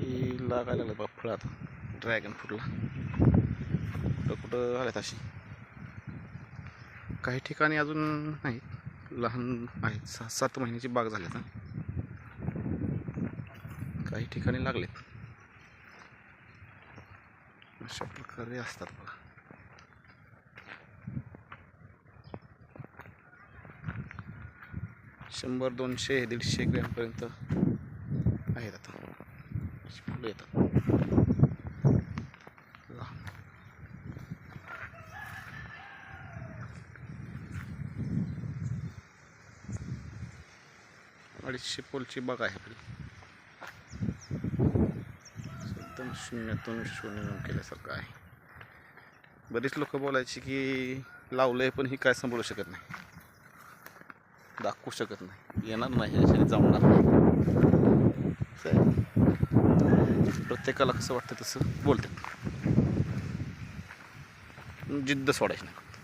ही लागायला लागलं बा फळं आता ड्रॅगन फ्रूटला कुठं कुठं आल्यात अशी काही ठिकाणी अजून नाही. लहान आहेत. सहा सात महिन्याची बाग झाली आता. काही ठिकाणी लागलेत. अशा प्रकारे असतात बघा. शंभर दोनशे दीडशे ग्रॅमपर्यंत आहेत आता. अशी येतात अडीचशे पोलची बाग आहे एकदम शून्यातून शून्य केल्यासारखं आहे बरीच लोक बोलायची की लावलंय पण ही काय सांभाळू शकत नाही दाखवू शकत नाही येणार नाही याच्याने जमणार नाही प्रत्येकाला कसं वाटतं तसं बोलतात जिद्द सोडायची नाही फक्त.